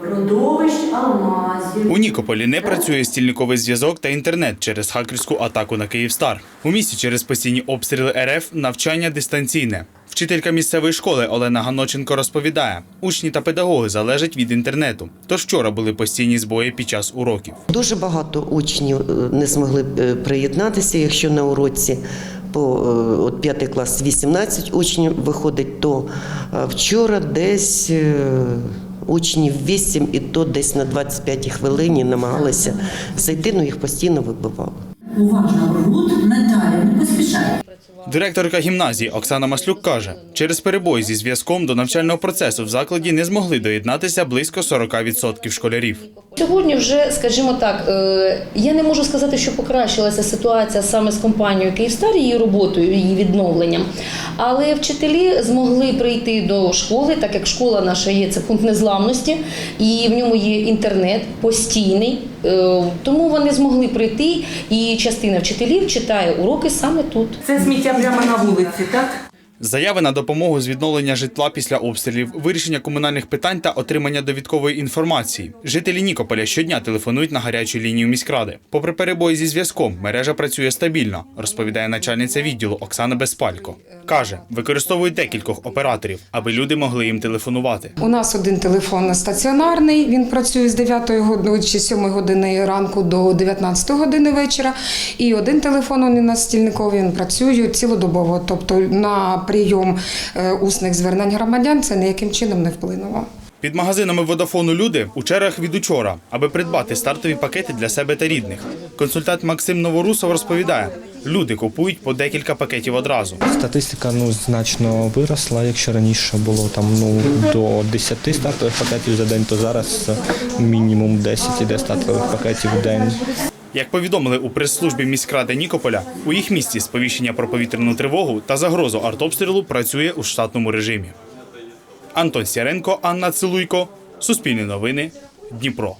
родовищ алмазів. У Нікополі не працює стільниковий зв'язок та інтернет через хакерську атаку на Київстар. У місті через постійні обстріли РФ навчання дистанційне. Вчителька місцевої школи Олена Ганоченко розповідає, учні та педагоги залежать від інтернету. Тож вчора були постійні збої під час уроків. Дуже багато учнів е, не змогли е, приєднатися, якщо на уроці по е, от 5 клас 18 учнів виходить, то вчора десь учнів 8 і то десь на 25 хвилині намагалися зайти, але їх постійно вибивали. Уважно Наталя, не поспішай. Директорка гімназії Оксана Маслюк каже, через перебої зі зв'язком до навчального процесу в закладі не змогли доєднатися близько 40% школярів. Сьогодні вже, скажімо так, е, я не можу сказати, що покращилася ситуація саме з компанією Київстар, її роботою, її відновленням. Але вчителі змогли прийти до школи, так як школа наша є, це пункт незламності, і в ньому є інтернет постійний. Е, Тому вони змогли прийти, і частина вчителів читає уроки саме тут. Це сміття прямо на вулиці, так? Заяви на допомогу з відновлення житла після обстрілів, вирішення комунальних питань та отримання довідкової інформації. Жителі Нікополя щодня телефонують на гарячу лінію міськради. Попри перебої зі зв'язком, мережа працює стабільно, розповідає начальниця відділу Оксана Безпалько. Каже, використовують декількох операторів, аби люди могли їм телефонувати. У нас один телефон стаціонарний. Він працює з 9 години чи 7 години ранку до 19 години вечора. І один телефон у нас стільниковий він працює цілодобово. Тобто на прийом е, усних звернень громадян це ніяким чином не вплинуло. Під магазинами водофону люди у чергах від учора, аби придбати стартові пакети для себе та рідних. Консультант Максим Новорусов розповідає, люди купують по декілька пакетів одразу. Статистика ну значно виросла. Якщо раніше було там ну до 10 стартових пакетів за день, то зараз мінімум 10 іде стартових пакетів в день. Як повідомили у прес-службі міськради Нікополя, у їх місті сповіщення про повітряну тривогу та загрозу артобстрілу працює у штатному режимі. Антон Сяренко, Анна Цилуйко, Суспільне новини, Дніпро.